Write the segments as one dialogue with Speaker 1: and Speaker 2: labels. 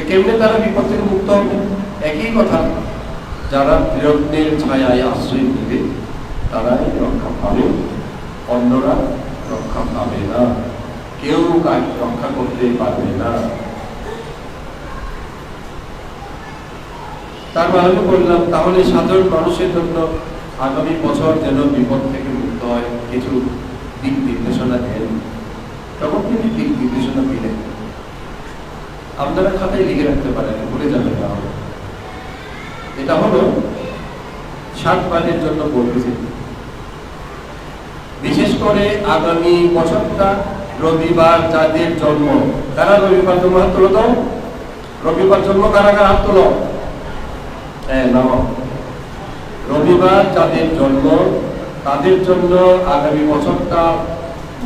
Speaker 1: কেমনে তারা বিপদ থেকে মুক্ত হবে? একই কথা, যারা বিরত্নের ছায়ায় আশ্রয় দিবে তারাই রক্ষা পাবে। অন্যরা রক্ষা পাবে না। কেউ কাজ রক্ষা করতে পারবে না। তারপর আমি বললাম, তাহলে সাধারণ মানুষের জন্য আগামী বছর যেন বিপদ থেকে মুক্ত হয়, কিছু দিক নির্দেশনা দেন। তখন তিনি দিক নির্দেশনা দিলেন। আপনারা খাতায় লিখে রাখতে পারেন, ভুলে যাবেন না। এটা হলো ষাট পানের জন্য বলতেছি বিশেষ করে আগামী বছরটা রবিবার যাদের জন্ম। কারা রবিবার জন্ম হাত তুলো তো? রবিবার জন্ম কারা কারা হাত তুলো? রবিবার যাদের জন্ম, তাদের জন্য আগামী বছরটা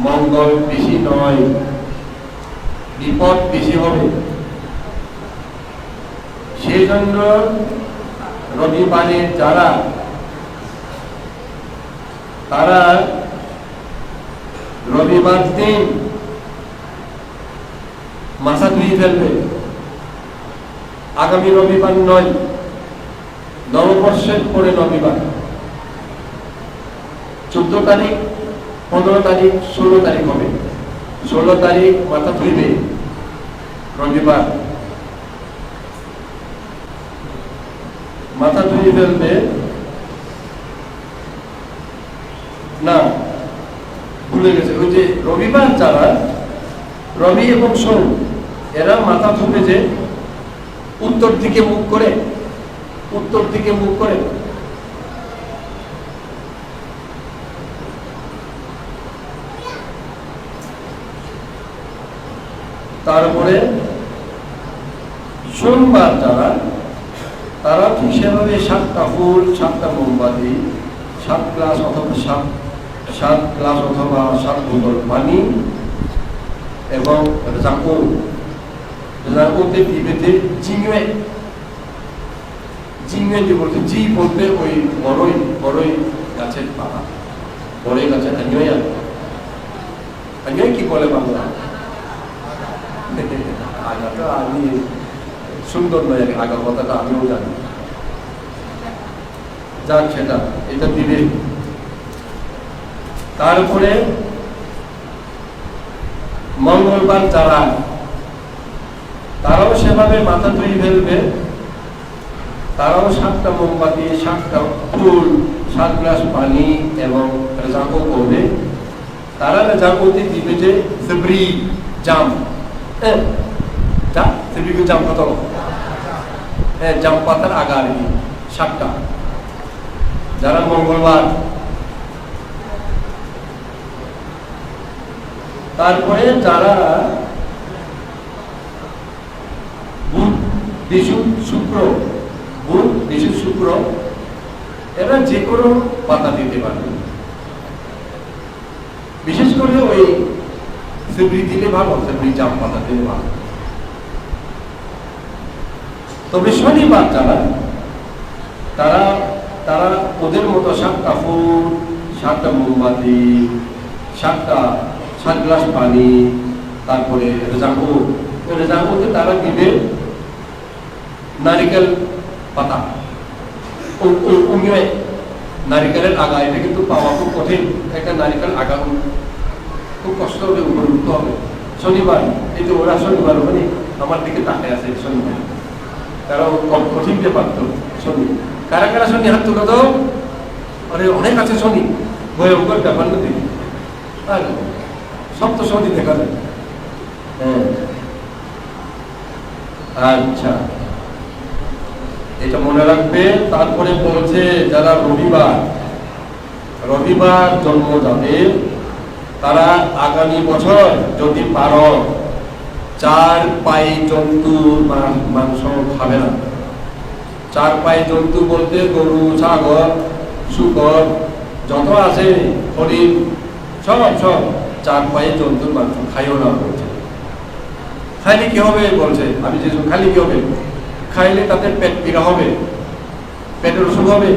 Speaker 1: মঙ্গল বেশি নয়, বিপদ বেশি হবে। সেই জন্য রবিবারে যারা, তারা রবিবার দিন মাথা ধুয়ে ফেলবে। আগামী রবিবার নয়, নববর্ষের পরে রবিবার। চোদ্দ তারিখ, পনেরো তারিখ, ষোলো তারিখ হবে। ষোলো তারিখ মাথা ধুইবে রবিবার। মাথা ধুয়ে ফেলবে। না, ভুলে গেছে। ওই যে রবিবার যারা, রবি এবং সোম, এরা মাথা ধুবে যে উত্তর দিকে মুখ করে, উত্তর দিকে মুখ করে। তারপরে সোমবার যারা তারা ঠিক সেভাবে সাতটা ফুল সাতটা মোমবাতি, সাত গ্লাস অথবা সাত সাত গ্লাস অথবা সাত বোতল পানি এবং জাকু জাকুতে জিঙে জিঙে যে বলতে, জি বলতে ওই বড়ই বড়ই গাছের পাতা, বড়ই গাছের আঞ্জয়া আঞ্জয় কি বলে বাংলা আগাটা আমি সুন্দর নয় আগা কথাটা আমিও জানি। যাক সেটা, এটা দিবে। তারপরে মঙ্গলবার যারা, তারাও সেভাবে মাথা ধুয়ে ফেলবে। তারাও সাতটা মোমবাতি, সাতটা ফুল সাত গ্লাস পানি এবং জাকো করবে। তারা জাকোতে দিবে যে সেবরি জাম। হ্যাঁ যা জাম হ্যাঁ জাম পাতার আগা আর কি সাতটা। যারা মঙ্গলবার। তারপরে যারা বুধ, বিশু, শুক্র, বুধ, বিশু, শুক্র, এরা যে কোনো পাতা দিতে পারবে বিশেষ করে ওই সেবরি দিলে ভালো সেবরি জাম পাতা দিলে ভালো। তবে শনিবার যারা, তারা তারা ওদের মতো সাতটা ফুল, সাতটা মোমবাতি, সাতটা, সাত গ্লাস পানি, তারপরে রেজাকু রেজাকুতে তারা দিবে নারিকেল পাতা। নারিকেলের আগা, এটা কিন্তু পাওয়া খুব কঠিন। একটা নারিকেল আগা খুব কষ্ট হবে উপরে হবে। শনিবার, এই যে ওরা শনিবার মানে আমার দিকে তাকায় আছে শনিবার। তারা কঠিন ব্যাপার তো শনি। কারা কারা শনি? হাত আরে, অনেক আছে শনি। ভয়ঙ্কর ব্যাপার না সব তো শনি দেখা যায়। হ্যাঁ। আচ্ছা। এটা মনে রাখবে, তারপরে বলছে যারা রবিবার রবিবার জন্ম যাদের তারা আগামী বছর যদি পারো চার পায়ে জন্তু মাংস খাবে না। চার পায়ে জন্তু বলতে গরু, ছাগল, শুকর, যত আছে হরিণ সব সব চার পায়ে জন্তুর মাংস খাইও না বলছে। খাইলে কি হবে বলছে? আমি যে খালি কি হবে? খাইলে তাতে পেট পীড়া হবে, পেটের অসুখ হবে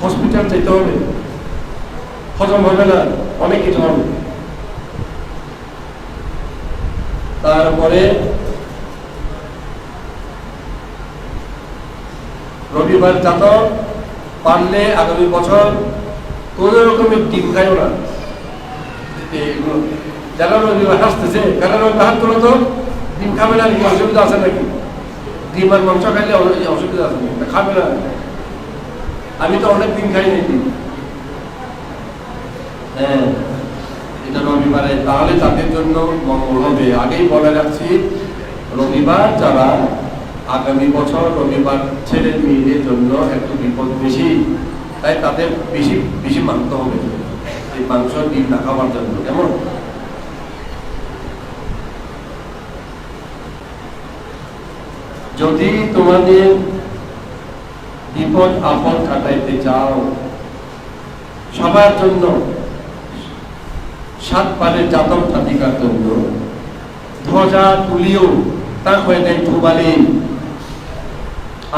Speaker 1: হসপিটাল যেতে হবে, হজম হবে না, অনেক কিছু হবে। তারপরে রবিবার যাত পারলে আগামী বছর কোন রকমের ডিম খাইও না। এইগুলো যারা রবিবার হাসতেছে কারা রবিবার হাত তো, ডিম খাবে না নাকি অসুবিধা আছে নাকি? ডিম আর মাংস খাইলে অসুবিধা আছে নাকি? খাবে না। আমি তো অনেক দিন খাই নাই ডিম। হ্যাঁ। রবিবারে। তাহলে তাদের জন্য মঙ্গল হবে। আগেই বলে রাখছি, রবিবার যারা আগামী বছর রবিবার ছেলে মেয়েদের জন্য একটু বিপদ বেশি, তাই তাদের বেশি বেশি মানতে হবে। এই মাংস, ডিম না জন্য। কেমন? যদি তোমাদের বিপদ আপদ কাটাইতে চাও, সবার জন্য সাত পারের জাতক জাতিকার জন্য ধ্বজা তুলিও, তা হয়ে যায় ধুবালি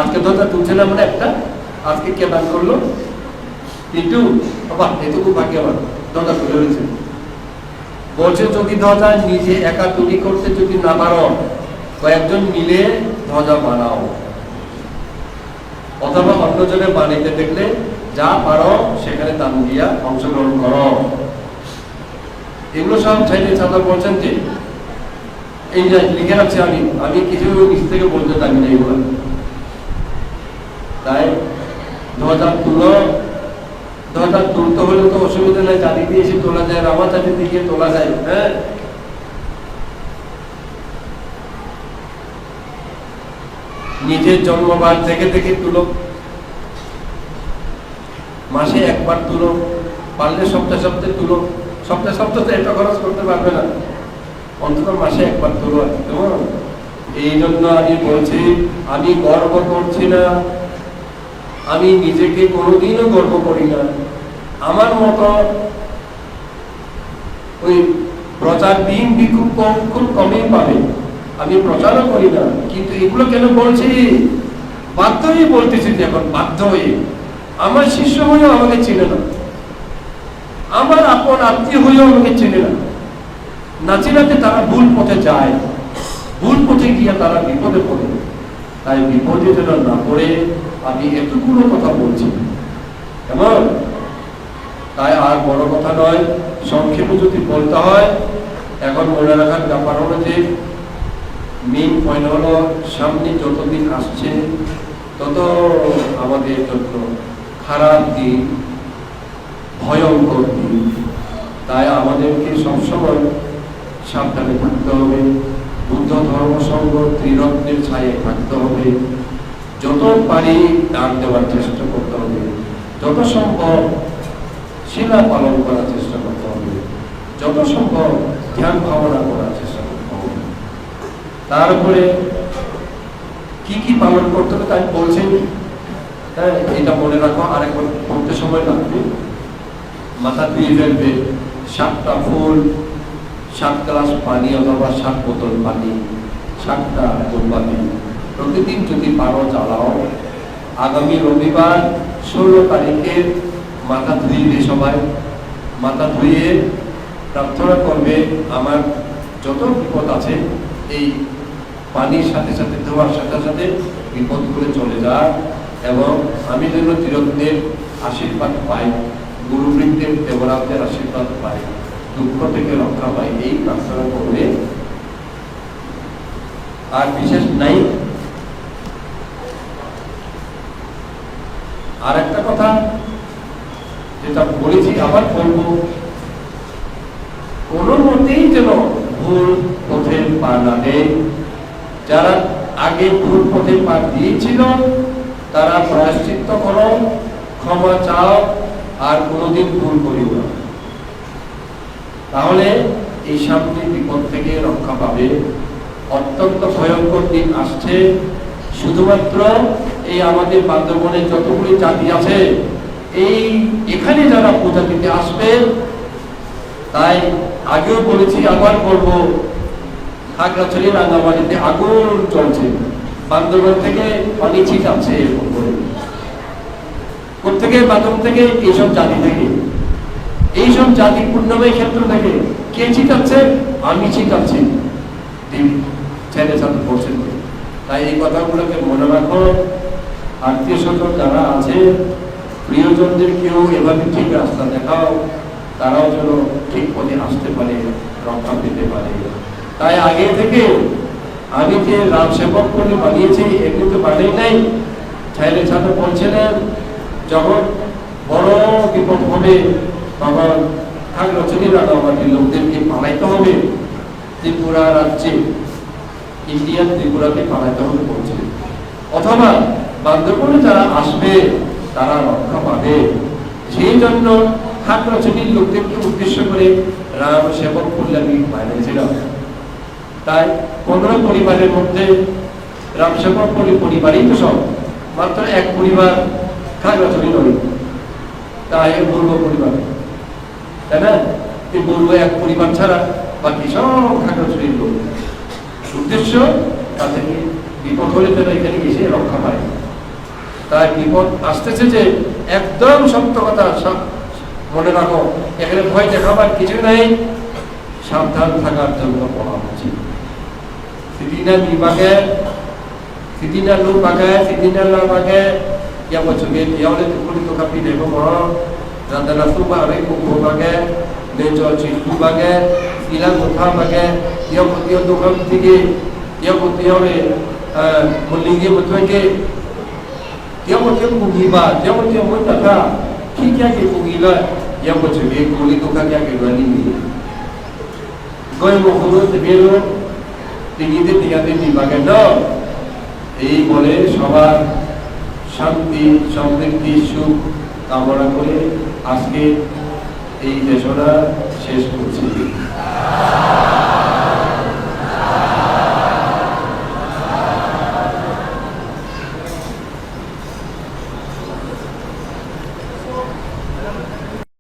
Speaker 1: আজকে ধ্বজা তুলছে না মানে একটা? আজকে কে দান করল? কিন্তু বাবা এটুকু ভাগ্যবান, ধ্বজা তুলে রয়েছে। বলছে, যদি ধ্বজা নিজে একা তুলি করতে যদি না পারো, কয়েকজন মিলে ধ্বজা বানাও। অথবা অন্যজনে বানাইতে দেখলে, যা পারো, সেখানে দান দিয়া অংশগ্রহণ করো। এগুলো সব চাইলে ছাত্র বলছেন যে, এই যে লিখে রাখছি আমি আমি কিছু নিচ থেকে বলতে জানি না এগুলো। তাই তুলতে হলে তো অসুবিধা নেই দিয়ে এসে তোলা যায় রামা দিয়ে তোলা যায় হ্যাঁ? নিজের জন্মবার থেকে থেকে তুলো। মাসে একবার তুলো, পারলে সপ্তাহে সপ্তাহে তুলো। সপ্তাহে সপ্তাহে এটা খরচ করতে পারবে না। অন্তত মাসে একবার কি, কেমন? এই জন্য আমি বলছি আমি গর্ব করছি না। আমি নিজেকে কোনোদিনও গর্ব করি না। আমার মতো ওই প্রচার দিন বি খুব কম খুব কমই পাবে। আমি প্রচারও করি না কিন্তু এগুলো কেন বলছি? বাধ্য হয়ে বলতেছি এখন বাধ্য হয়ে। আমার শিষ্য হয়েও আমাকে চিনে না। আমার আপন আত্মীয় হয়েও আমাকে চেনে না। না চেনাতে তারা ভুল পথে যায়। ভুল পথে গিয়ে তারা বিপদে পড়ে। তাই বিপদে যেন না পড়ে আমি এতগুলো কথা বলছি। কেমন? তাই আর বড় কথা নয়, সংক্ষেপে যদি বলতে হয়, এখন মনে রাখার ব্যাপার হলো যে মেন পয়েন্ট হলো সামনে যতদিন আসছে, তত আমাদের জন্য খারাপ দিন। ভয়ঙ্কর তাই আমাদেরকে সবসময় সাবধানে থাকতে হবে। বুদ্ধ ধর্ম সংঘ ত্রিরত্নের ছায়ে থাকতে হবে। যত পারি দান দেওয়ার চেষ্টা করতে হবে। যত সম্ভব শিলা পালন করার চেষ্টা করতে হবে। যত সম্ভব ধ্যান ভাবনা করার চেষ্টা করতে হবে। তারপরে কি কি পালন করতে হবে তাই বলছেন হ্যাঁ এটা মনে রাখো। আরেকবার পড়তে সময় লাগবে। মাথা ধুয়ে ফেলবে, সাতটা ফুল, সাত গ্লাস পানি, অথবা সাত বোতল পানি, সাতটা মোমবাতি প্রতিদিন যদি পারো জ্বালাও। আগামী রবিবার ষোলো তারিখের মাথা ধুইবে সবাই। মাথা ধুয়ে প্রার্থনা করবে, আমার যত বিপদ আছে, এই পানির সাথে সাথে, ধোয়ার সাথে সাথে বিপদ করে চলে যায় এবং আমি যেন চিরদিনের আশীর্বাদ পাই। গুরুবৃন্দের দেবরাজদের আশীর্বাদ পাই দুঃখ থেকে রক্ষা পাই এই প্রার্থনা করবে আর বিশেষ নাই। আর একটা কথা যেটা বলেছি, আবার বলব। কোনো মতেই যেন ভুল পথে পা না যারা আগে ভুল পথে পা দিয়েছিল, তারা প্রায়শ্চিত্ত করো, ক্ষমা চাও আর কোনোদিন ভুল করিও না। তাহলে এই সামনে বিপদ থেকে রক্ষা পাবে। অত্যন্ত ভয়ঙ্কর দিন আসছে। শুধুমাত্র এই আমাদের বান্দরবনের যতগুলি জাতি আছে, এই এখানে যারা পূজা দিতে আসবে, তাই আগেও বলেছি, আবার বলব, খাগড়াছড়ি, রাঙ্গামাটিতে আগুন চলছে বান্দরবন থেকে পানি ছিটাচ্ছে এরকম কোথেকে বান্দরবন থেকে এইসব জাতি থেকে এইসব জাতি পূর্ণময় ক্ষেত্র থেকে কে ছিটাচ্ছে আমি ছিটাচ্ছি ছেলে ছাত্র পড়ছেন তাই এই কথাগুলোকে মনে রাখো। আত্মীয় স্বজন যারা আছে, প্রিয়জনদের কেউ এভাবে ঠিক রাস্তা দেখাও, তারাও যেন ঠিক পথে আসতে পারে, রক্ষা পেতে পারে। তাই আগে থেকে আমি যে রাম সেবক করে বানিয়েছি এগুলো তো বানিয়ে নাই। ছেলে ছাত্র বলছিলেন যখন বড় বিপদ হবে, তখন রচনী রাগাবাদী লোকদেরকে পালাইতে হবে ত্রিপুরা রাজ্যে। ইন্ডিয়ান ত্রিপুরাকে পালাইতে হবে বলছে। অথবা বান্দরবনে যারা আসবে, তারা রক্ষা পাবে। সেই জন্য রচনীর লোকদেরকে উদ্দেশ্য করে রাম সেবক কল্যাণী বানিয়েছিল। তাই পনেরো পরিবারের মধ্যে রাম সেবক পরি- পরিবারই তো সব। মাত্র এক পরিবার খাট রচনী নয় তাই পূর্ব পরিবার। তাই না? এই বলব এক পরিবার ছাড়া বাকি সব রচনীর লোক। উদ্দেশ্য তাদেরকে বিপদ হলে তারা এখানে এসে রক্ষা পায়। তাই বিপদ আসতেছে যে একদম সত্য কথা, সব- মনে রাখো, এখানে ভয় দেখাবার কিছু নাই। সাবধান থাকার জন্য বলা হচ্ছে। সিদিনা বিভাগে সিদিনা pakai sidina la pakai yang wajibin yang le tukuli to kapi de boro dan dala suba re ko ko bage le jo chi tu bage ila ko tha bage yang ko tiyo to kam tige yang ko tiyo re mulingi mutwe ke yang ko tiyo ko giba yang ko tiyo ko taka ki kya ke ko gila yang ko chibi ko li to ka kya ke rani ni goy mo khuru te biro tigide tigade ni bage no এই বলে সবার শান্তি সমৃদ্ধি সুখ কামনা করে আজকে এই দেশনা শেষ করছি।